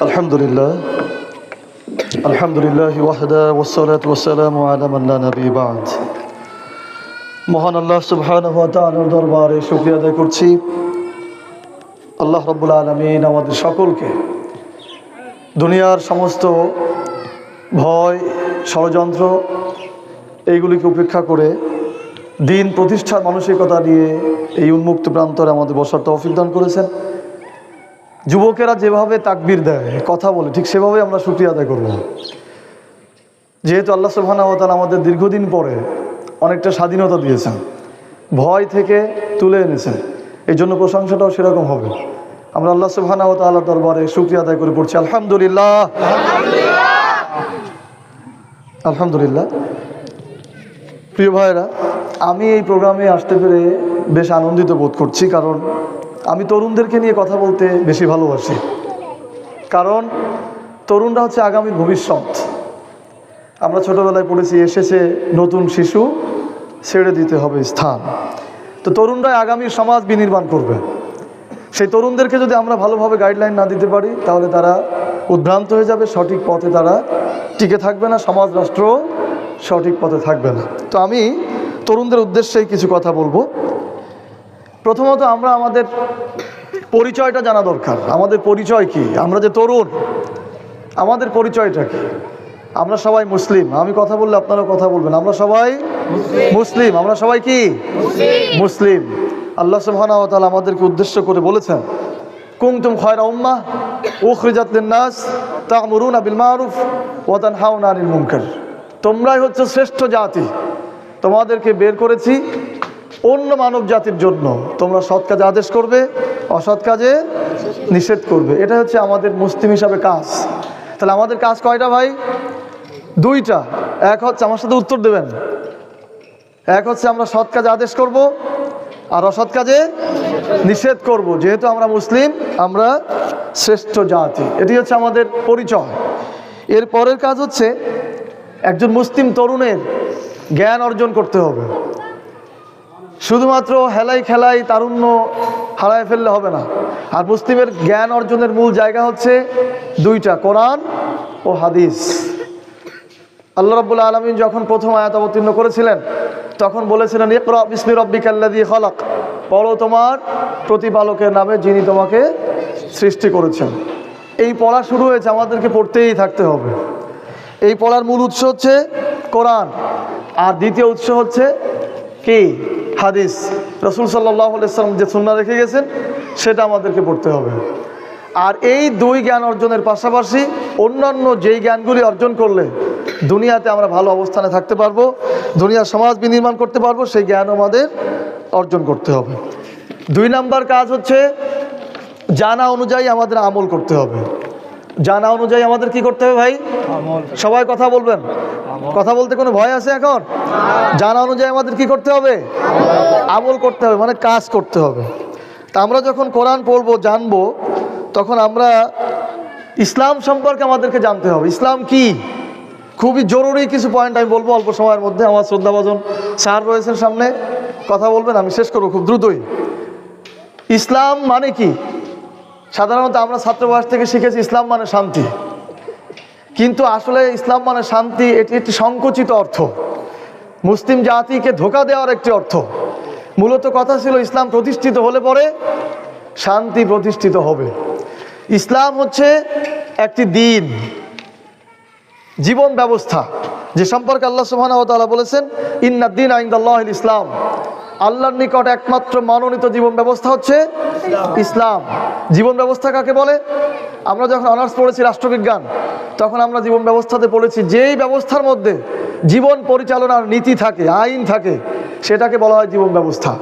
الحمد لله الحمد لله وحده والصلاة والسلام على من لا نبي بعد মহান আল্লাহ সুবহানাহু ওয়া তাআলার দরবারে শুকরিয়া আদায় করছি আল্লাহ রাব্বুল আলামিন আমাদের সকলকে দুনিয়ার সমস্ত ভয় ষড়যন্ত্র এইগুলিকে উপেক্ষা করে দিন প্রতিষ্ঠার মানসিকতা নিয়ে এই উন্মুক্ত প্রান্তরে আমাদের বসার তৌফিক দান করেছেন যুবকেরা যেভাবে তাকবির দেয়, কথা বলে, ঠিক সেভাবে আমরা শুক্রিয়া আদায় করব। যেহেতু আল্লাহ সুবহানাহু আমাদের দীর্ঘদিন পরে অনেকটা স্বাধীনতা দিয়েছেন, ভয় থেকে তুলে এনেছেন এই জন্য প্রশংসাটাও সেরকম হবে। আমরা আল্লাহ সুবহানাহু তাআলার দরবারে শুক্রিয়া আদায় করে পড়ছি, আলহামদুলিল্লাহ। আলহামদুলিল্লাহ। প্রিয় ভাইরা আমি এই প্রোগ্রামে আসতে পেরে বেশ আনন্দিত বোধ করছি, কারণ আমি তরুণদেরকে নিয়ে কথা বলতে বেশি ভালোবাসি। কারণ তরুণরা হচ্ছে আগামীর ভবিষ্যৎ। আমরা ছোটবেলায় পড়েছি, এসেছে নতুন শিশু, ছেড়ে দিতে হবে স্থান। তো তরুণরাই আগামী সমাজ বিনির্মাণ করবে। সেই তরুণদেরকে যদি আমরা ভালোভাবে গাইডলাইন না দিতে পারি, তাহলে তারা উদ্ভ্রান্ত হয়ে যাবে, সঠিক পথে তারা টিকে থাকবে না, সমাজ রাষ্ট্র সঠিক পথে থাকবে না। তো আমি তরুণদের উদ্দেশ্যেই কিছু কথা বলব। প্রথমত আমরা আমাদের পরিচয়টা জানা দরকার। আমাদের পরিচয় কি? আমরা যে তরুণ আমাদের পরিচয়টা কি? আমরা সবাই মুসলিম। আমি কথা বললে আপনারা কথা বলবেন। আমরা সবাই মুসলিম। আমরা সবাই কি? মুসলিম। আল্লাহ সুবহানাহু ওয়া তাআলা আমাদেরকে উদ্দেশ্য করে বলেছেন কুনতুম খায়রা উম্মাহ উখরিজাত লিন-নাস তা'মুরুনা বিল মারুফ ওয়া তানহাউনা আনিল মুনকার। তোমরাই হচ্ছে শ্রেষ্ঠ জাতি। তোমাদেরকে বের করেছি। অন্য মানব জাতির জন্য তোমরা সৎ কাজে আদেশ করবে, অসৎ কাজে নিষেধ করবে। এটা হচ্ছে আমাদের মুসলিম হিসাবে কাজ। তাহলে আমাদের কাজ কয়টা ভাই? দুইটা। এক হচ্ছে আমার সাথে উত্তর দেবেন। এক হচ্ছে আমরা সৎ কাজে আদেশ করব আর অসৎ কাজে নিষেধ করব। যেহেতু আমরা মুসলিম, আমরা শ্রেষ্ঠ জাতি। এটি হচ্ছে আমাদের পরিচয়। এর পরের কাজ হচ্ছে একজন মুসলিম তরুণের জ্ঞান অর্জন করতে হবে। শুধুমাত্র হেলাই খেলাই তারুণ্য হারায় ফেললে হবে না। আর মুসলিমের জ্ঞান অর্জনের মূল জায়গা হচ্ছে দুইটা, কোরআন ও হাদিস। আল্লাহ রব্বুল আলমিন যখন প্রথম আয়াত অবতীর্ণ করেছিলেন, তখন বলেছিলেন, ইকরা বিসমি রব্বিকাল্লাযী খলাক। পড়ো তোমার প্রতিপালকের নামে যিনি তোমাকে সৃষ্টি করেছেন। এই পড়া শুরু হয়েছে আমাদেরকে পড়তেই থাকতে হবে। এই পড়ার মূল উৎস হচ্ছে কোরআন। আর দ্বিতীয় উৎস হচ্ছে কি? হাদিস রসুল সাল্লাহ সাল্লাম যে সুন্না রেখে গেছেন সেটা আমাদেরকে পড়তে হবে। আর এই দুই জ্ঞান অর্জনের পাশাপাশি অন্যান্য যেই জ্ঞানগুলি অর্জন করলে দুনিয়াতে আমরা ভালো অবস্থানে থাকতে পারব দুনিয়ার সমাজ বিনির্মাণ করতে পারব সেই জ্ঞান আমাদের অর্জন করতে হবে। দুই নাম্বার কাজ হচ্ছে জানা অনুযায়ী আমাদের আমল করতে হবে। জানা অনুযায়ী আমাদের কি করতে হবে ভাই? সবাই কথা বলবেন? কথা বলতে কোনো ভয় আছে এখন? জানা অনুযায়ী আমাদের কি করতে হবে? আমল করতে হবে মানে কাজ করতে হবে। তা আমরা যখন কোরআন পড়ব, জানব, তখন আমরা ইসলাম সম্পর্কে আমাদেরকে জানতে হবে। ইসলাম কি? খুবই জরুরি কিছু পয়েন্ট আমি বলব অল্প সময়ের মধ্যে। আমার শ্রদ্ধাভাজন স্যার রয়েছেন সামনে। কথা বলবেন, আমি শেষ করব খুব দ্রুতই। ইসলাম মানে কি? সাধারণত আমরা ছাত্র বয়স থেকে শিখেছি, ইসলাম মানে শান্তি। কিন্তু আসলে ইসলাম মানে শান্তি, এটি একটি সংকুচিত অর্থ। মুসলিম জাতিকে ধোকা দেওয়ার একটি অর্থ। মূলত কথা ছিল ইসলাম প্রতিষ্ঠিত হলে পরে শান্তি প্রতিষ্ঠিত হবে। ইসলাম হচ্ছে একটি দিন, জীবন ব্যবস্থা, যে সম্পর্কে আল্লাহ ওয়া তাআলা বলেছেন ইন্নাদ্দিন আইন্দাল্লাহ ইসলাম। আল্লাহর নিকট একমাত্র মনোনীত জীবন ব্যবস্থা হচ্ছে ইসলাম। জীবন ব্যবস্থা কাকে বলে? আমরা যখন অনার্স পড়েছি রাষ্ট্রবিজ্ঞান, তখন আমরা জীবন ব্যবস্থাতে পড়েছি, যেই ব্যবস্থার মধ্যে জীবন পরিচালনার নীতি থাকে, আইন থাকে, সেটাকে বলা হয় জীবন ব্যবস্থা।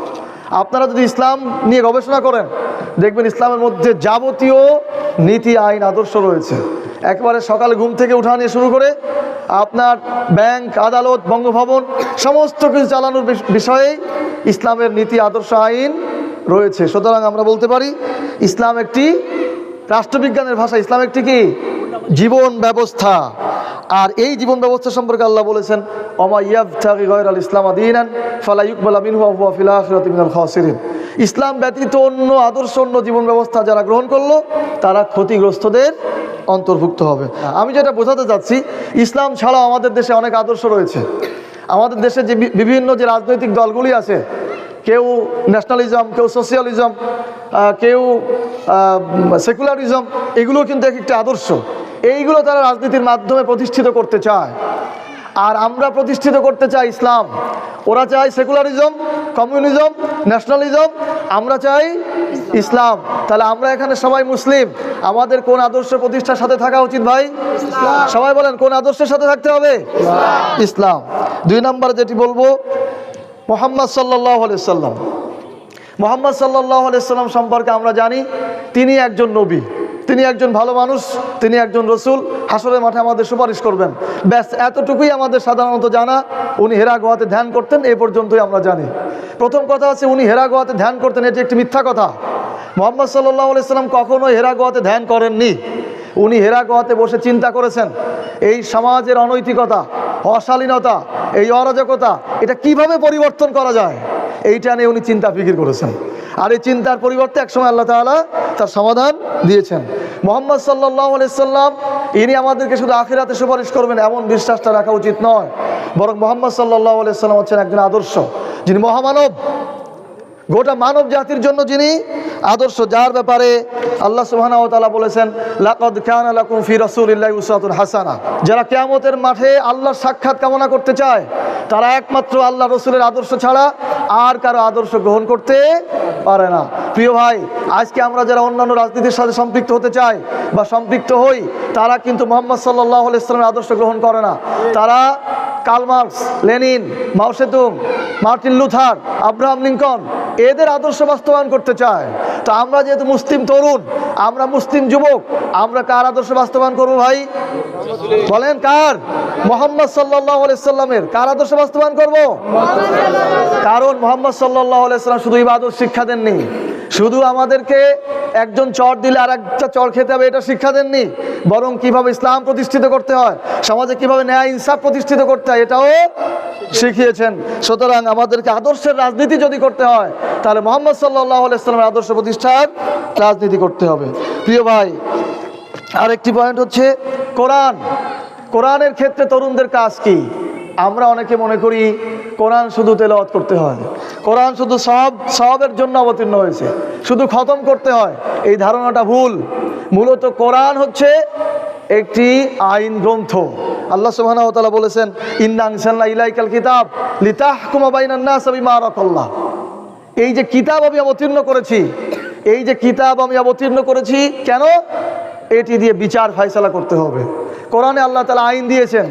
আপনারা যদি ইসলাম নিয়ে গবেষণা করেন, দেখবেন ইসলামের মধ্যে যাবতীয় নীতি, আইন, আদর্শ রয়েছে। একবারে সকালে ঘুম থেকে উঠা নিয়ে শুরু করে আপনার ব্যাংক, আদালত, বঙ্গভবন, সমস্ত কিছু চালানোর বিষ- বিষয়েই ইসলামের নীতি, আদর্শ, আইন রয়েছে। সুতরাং আমরা বলতে পারি, ইসলাম একটি রাষ্ট্রবিজ্ঞানের ভাষা ইসলাম একটি কি? জীবন ব্যবস্থা। আর এই জীবন ব্যবস্থা সম্পর্কে আল্লাহ বলেছেন অমা গায়রাল ইসলাম ইসলাম ব্যতীত অন্য আদর্শ, অন্য জীবন ব্যবস্থা যারা গ্রহণ করল, তারা ক্ষতিগ্রস্তদের অন্তর্ভুক্ত হবে। আমি যেটা বোঝাতে চাচ্ছি, ইসলাম ছাড়াও আমাদের দেশে অনেক আদর্শ রয়েছে। আমাদের দেশে যে বিভিন্ন যে রাজনৈতিক দলগুলি আছে কেউ ন্যাশনালিজম কেউ সোশিয়ালিজম কেউ সেকুলারিজম এগুলো কিন্তু এক একটা আদর্শ। এইগুলো তারা রাজনীতির মাধ্যমে প্রতিষ্ঠিত করতে চায়। আর আমরা প্রতিষ্ঠিত করতে চাই ইসলাম। ওরা চায় সেকুলারিজম কমিউনিজম ন্যাশনালিজম আমরা চাই ইসলাম। তাহলে আমরা এখানে সবাই মুসলিম। আমাদের কোন আদর্শ প্রতিষ্ঠার সাথে থাকা উচিত ভাই? সবাই বলেন, কোন আদর্শের সাথে থাকতে হবে? ইসলাম। দুই নম্বর যেটি বলব মোহাম্মদ সাল্লাহ সাল্লাম। মোহাম্মদ সাল্লাহ সাল্লাম সম্পর্কে আমরা জানি, তিনি একজন নবী, তিনি একজন ভালো মানুষ, তিনি একজন রসুল, হাসরের মাঠে আমাদের সুপারিশ করবেন। ব্যাস, এতটুকুই আমাদের সাধারণত জানা, উনি হেরা গোয়াতে ধ্যান করতেন এই পর্যন্তই আমরা জানি। প্রথম কথা আছে উনি হেরা গোয়াতে ধ্যান করতেন, এটি একটি মিথ্যা কথা। মোহাম্মদ সাল্লাহ সাল্লাম কখনোই হেরা গোয়াতে ধ্যান করেননি। উনি হেরা গোয়াতে বসে চিন্তা করেছেন, এই সমাজের অনৈতিকতা অশালীনতা, এই অরাজকতা, এটা কীভাবে পরিবর্তন করা যায়? এইটা নিয়ে উনি চিন্তা ফিকির করেছেন। আর এই চিন্তার পরিবর্তে একসময় আল্লাহ তালা তার সমাধান দিয়েছেন। মোহাম্মদ সাল্লাহ আলাইসাল্লাম ইনি আমাদেরকে শুধু আখিরাতে সুপারিশ করবেন, এমন বিশ্বাসটা রাখা উচিত নয়। বরং মোহাম্মদ সাল্লাহ আলাইসাল্লাম হচ্ছেন একজন আদর্শ, যিনি মহামানব। গোটা মানব জাতির জন্য যিনি আদর্শ, যার ব্যাপারে আল্লাহ তাআলা বলেছেন হাসানা। যারা কিয়ামতের মাঠে আল্লাহর সাক্ষাৎ কামনা করতে চায়, তারা একমাত্র আল্লাহ রসুলের আদর্শ ছাড়া আর কারও আদর্শ গ্রহণ করতে পারে না। প্রিয় ভাই, আজকে আমরা যারা অন্যান্য রাজনীতির সাথে সম্পৃক্ত হতে চাই বা সম্পৃক্ত হই, তারা কিন্তু মোহাম্মদ সাল্লাহ ইসলামের আদর্শ গ্রহণ করে না। তারা Karl Marx Lenin Mao Tse tung Martin Luther, Abraham Lincoln এদের আদর্শ বাস্তবায়ন করতে চায়। তো আমরা যেহেতু মুসলিম তরুণ, আমরা মুসলিম যুবক, আমরা কার আদর্শ বাস্তবায়ন করব ভাই? বলেন কার? মোহাম্মদ সাল্লাহ সাল্লামের। কার আদর্শ বাস্তবায়ন করব? কারণ মোহাম্মদ সাল্লাহ সাল্লাম শুধু ইবাদত শিক্ষা দেননি। শুধু আমাদেরকে একজন চর দিলে আর একটা চর খেতে হবে, এটা শিক্ষা দেননি। বরং কীভাবে ইসলাম প্রতিষ্ঠিত করতে হয়, সমাজে কীভাবে ন্যায় ইনসাফ প্রতিষ্ঠিত করতে হয়, এটাও শিখিয়েছেন। সুতরাং আমাদেরকে আদর্শের রাজনীতি যদি করতে হয়, তাহলে মোহাম্মদ সাল্লাহ সাল্লামের আদর্শ প্রতিষ্ঠার রাজনীতি করতে হবে। প্রিয় ভাই, আরেকটি পয়েন্ট হচ্ছে কোরআন। কোরআনের ক্ষেত্রে তরুণদের কাজ কি? আমরা অনেকে মনে করি কোরআন শুধু তেলাওয়াত করতে হয়। কোরআন শুধু সব, সবের জন্য অবতীর্ণ হয়েছে। শুধু খতম করতে হয়। এই ধারণাটা ভুল। মূলত কোরআন হচ্ছে একটি আইন গ্রন্থ। আল্লাহ সুবহানাহু ওয়া তাআলা বলেছেন, ইন্না আনসালনা ইলাইকাল কিতাব লিতাহকুমা বাইনান নাস বিমা আরাকাল্লাহ। এই যে কিতাব আমি অবতীর্ণ করেছি, এই যে কিতাব আমি অবতীর্ণ করেছি, কেন? এটি দিয়ে বিচার ফাইসলা করতে হবে। কোরআনে আল্লাহ তালা আইন দিয়েছেন।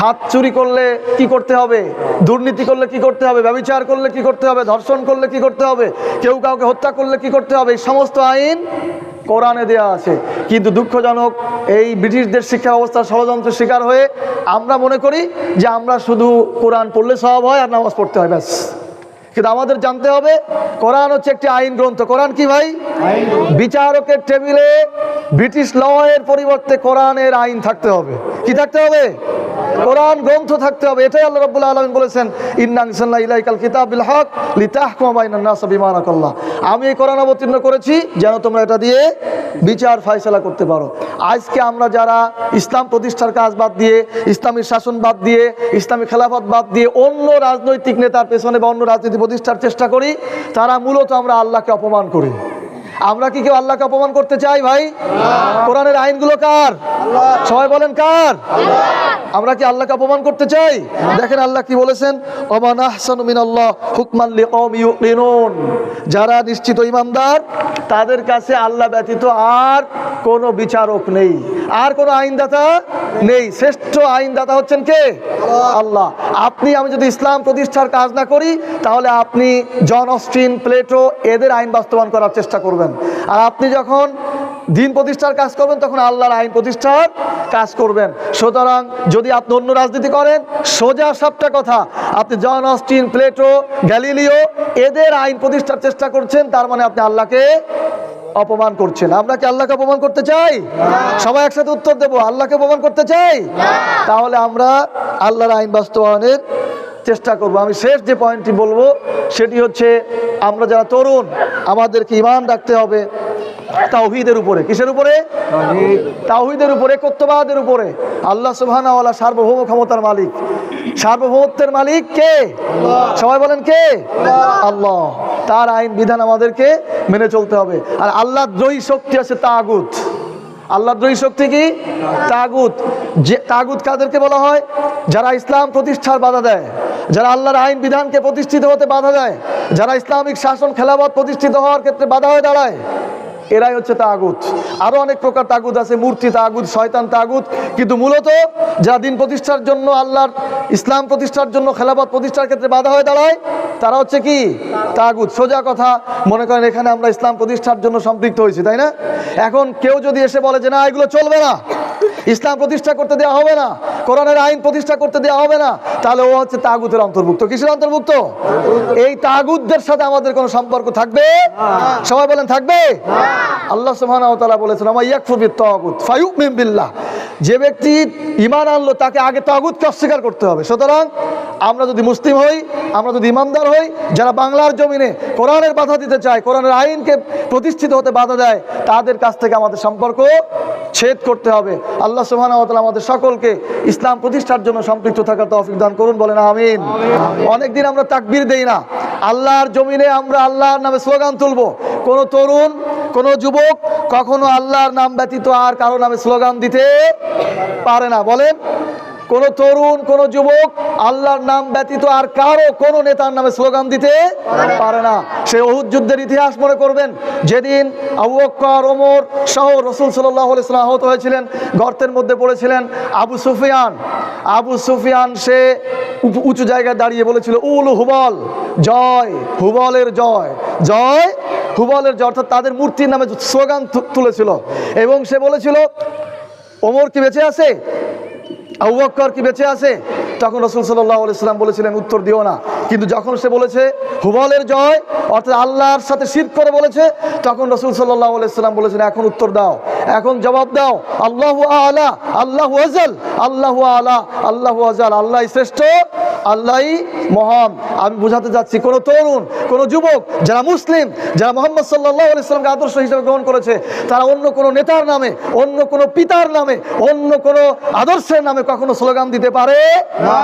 হাত চুরি করলে কি করতে হবে? দুর্নীতি করলে কি করতে হবে? ব্যবচার করলে কি করতে হবে? ধর্ষণ করলে কি করতে হবে? কেউ কাউকে হত্যা করলে কি করতে হবে? এই সমস্ত আইন কোরআনে দেওয়া আছে। কিন্তু দুঃখজনক, এই ব্রিটিশদের শিক্ষা ব্যবস্থার ষড়যন্ত্রের শিকার হয়ে আমরা মনে করি যে আমরা শুধু কোরআন পড়লে সব হয় আর নামাজ পড়তে হয়, ব্যাস। কিন্তু আমাদের জানতে হবে, কোরআন হচ্ছে একটি আইন গ্রন্থ। কোরআন কি ভাই? বিচারকের টেবিলে ব্রিটিশ ল এর পরিবর্তে কোরআনের আইন থাকতে হবে। কি থাকতে হবে? কোরআন গ্রন্থ থাকতে হবে, এটাই আল্লাহ রাব্বুল আলামিন বলেছেন ইন্নাংসাল্লাহ ইলাইকাল কিতাবিল হক বিমা আরাকাল্লাহ আমি এই কোরআন অবতীর্ণ করেছি, যেন তোমরা এটা দিয়ে বিচার ফায়সালা করতে পারো। আজকে আমরা যারা ইসলাম প্রতিষ্ঠার কাজ বাদ দিয়ে, ইসলামী শাসন বাদ দিয়ে, ইসলামী খেলাফত বাদ দিয়ে অন্য রাজনৈতিক নেতার পেছনে বা অন্য রাজনীতি প্রতিষ্ঠার চেষ্টা করি, তারা মূলত আমরা আল্লাহকে অপমান করি। আমরা কি কেউ আল্লাহকে অপমান করতে চাই ভাই? কোরআনের আইনগুলো কার? সবাই বলেন কার? আমরা কি আল্লাহকে অপমান করতে চাই? দেখেন আল্লাহ কি বলেছেন? ওমান আহসানু মিনাল্লাহ হুকমান লিকওমি ইউকিনুন। যারা নিশ্চিত ইমানদার তাদের কাছে আল্লাহ ব্যতীত আর কোনো বিচারক নেই। আর কোনো আইনদাতা নেই। শ্রেষ্ঠ আইনদাতা হচ্ছেন কে? আল্লাহ। আপনি আমি যদি ইসলাম প্রতিষ্ঠার কাজ না করি তাহলে আপনি জন অস্টিন প্লেটো এদের আইন বাস্তবায়ন করার চেষ্টা করবেন। আর আপনি যখন দিন প্রতিষ্ঠার কাজ করবেন তখন আল্লাহর আইন প্রতিষ্ঠার কাজ করবেন। সুতরাং যদি আপনি অন্য রাজনীতি করেন সোজা সবটা কথা। আপনি জন অস্টিন প্লেটো গ্যালিলিও এদের আইন প্রতিষ্ঠার চেষ্টা করছেন তার মানে আপনি আল্লাহকে অপমান করছেন। আমরা কি আল্লাহকে অপমান করতে চাই? সবাই একসাথে উত্তর দেবো আল্লাহকে অপমান করতে চাই? তাহলে আমরা আল্লাহর আইন বাস্তবায়নের চেষ্টা করব। আমি শেষ যে পয়েন্টটি বলব সেটি হচ্ছে আমরা যারা তরুণ আমাদেরকে ইমান রাখতে হবে তাওহিদের উপরে। কিসের উপরে? তাওহিদের উপরে। কর্তবাদের উপরে আল্লাহ সুবহানাহু সার্বভৌম ক্ষমতার মালিক। সার্বভৌমত্বের মালিক কে? সবাই বলেন কে? আল্লাহ। তার আইন বিধান আমাদেরকে মেনে চলতে হবে। আর আল্লাহ দ্রোহী শক্তি আছে তাগুত। আল্লাহ দ্রোহী শক্তি কি? তাগুত। যে তাগুত কাদেরকে বলা হয়? যারা ইসলাম প্রতিষ্ঠার বাধা দেয়। যারা আল্লাহর আইন বিধানকে প্রতিষ্ঠিত হতে বাধা দেয়। যারা ইসলামিক শাসন খেলাবাদ প্রতিষ্ঠিত হওয়ার ক্ষেত্রে বাধা হয়ে দাঁড়ায়। এরাই হচ্ছে তাগুত। আরও অনেক প্রকার তাগুত আছে, মূর্তি তাগুত, শয়তান তাগুত। কিন্তু মূলত যারা দিন প্রতিষ্ঠার জন্য আল্লাহর, ইসলাম প্রতিষ্ঠার জন্য খেলাফত প্রতিষ্ঠার ক্ষেত্রে বাধা হয়ে দাঁড়ায়, তারা হচ্ছে কি? তাগুত। সোজা কথা, মনে করেন এখানে আমরা ইসলাম প্রতিষ্ঠার জন্য সম্পৃক্ত হয়েছি, তাই না? এখন কেউ যদি এসে বলে যে না, এগুলো চলবে না, ইসলাম প্রতিষ্ঠা করতে দেওয়া হবে না, কোরআনের আইন প্রতিষ্ঠা করতে দেওয়া হবে না, তাহলে ও হচ্ছে তাগুতের অন্তর্ভুক্ত। কিসের অন্তর্ভুক্ত? এই তাগুতদের সাথে আমাদের কোনো সম্পর্ক থাকবে? সবাই বলেন, থাকবে? আল্লাহ সুহানা বলেছেন আমার ইয়াকফুর তগুত ফায়ুমিন বিল্লাহ। যে ব্যক্তি ইমান আনলো, তাকে আগে তগুতকে অস্বীকার করতে হবে। সুতরাং আমরা যদি মুসলিম হই, আমরা যদি ইমানদার হই, যারা বাংলার জমিনে কোরআনের বাধা দিতে চায়, কোরআনের আইনকে প্রতিষ্ঠিত হতে বাধা দেয়, তাদের কাছ থেকে আমাদের সম্পর্ক ছেদ করতে হবে। আল্লাহ সুবহানাহু আমাদের সকলকে ইসলাম প্রতিষ্ঠার জন্য সম্পৃক্ত থাকার তৌফিক দান করুন, বলেন আমিন। অনেকদিন আমরা তাকবির দেই না। আল্লাহর জমিনে আমরা আল্লাহর নামে স্লোগান তুলবো। কোনো তরুণ, কোনো যুবক কখনো আল্লাহর নাম ব্যতীত আর কারও নামে স্লোগান দিতে পারে না। বলেন কোন তরুণ, কোন যুবক আল্লাহর নাম ব্যতীত আর কারও কোন নেতার নামে স্লোগান দিতে পারে না। সে অহুদ যুদ্ধের ইতিহাস মনে করবেন, যেদিন আবু ওমর সহ রসুল সাল্লাহ ইসলাম আহত হয়েছিলেন, গর্তের মধ্যে পড়েছিলেন আবু সুফিয়ান। আবু সুফিয়ান সে উঁচু জায়গায় দাঁড়িয়ে বলেছিল, উল হুবল, জয়, হুবলের জয় জয়, হুবলের জয়। অর্থাৎ তাদের মূর্তির নামে স্লোগান তুলেছিল। এবং সে বলেছিল, ওমর কি বেঁচে আছে? আবু বক্কর কি বেঁচে আছে? তখন রসুল সাল্লাহ সাল্লাম বলেছিলেন, উত্তর দিও না। কিন্তু যখন সে বলেছে, হুবলের জয়, অর্থাৎ আল্লাহর সাথে শির করে বলেছে, তখন রসুল সাল্লাহ সাল্লাম বলেছেন, এখন উত্তর দাও। এখন জবাব দাও। আল্লাহ আলা, আল্লাহ আজাল, আল্লাহ আলা, আল্লাহ আজাল। আল্লাহ শ্রেষ্ঠ, আল্লাহই মহান। আমি বোঝাতে যাচ্ছি, কোনো তরুণ, কোনো যুবক, যারা মুসলিম, যারা মোহাম্মদ সাল্লাহ ইসলামকে আদর্শ হিসেবে গ্রহণ করেছে, তারা অন্য কোনো নেতার নামে, অন্য কোনো পিতার নামে, অন্য কোনো আদর্শের নামে কখনো স্লোগান দিতে পারে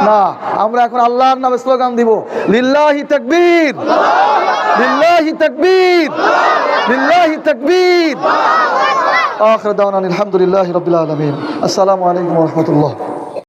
না আমরা এখন আল্লাহর নামে স্লোগান দিব লিল্লাহি তাকবীর লিল্লাহি তাকবীর লিল্লাহি তাকবীর। আখির দাওয়ানা আলহামদুলিল্লাহি রাব্বিল আলামিন। আসসালামু আলাইকুম ওয়া রাহমাতুল্লাহ।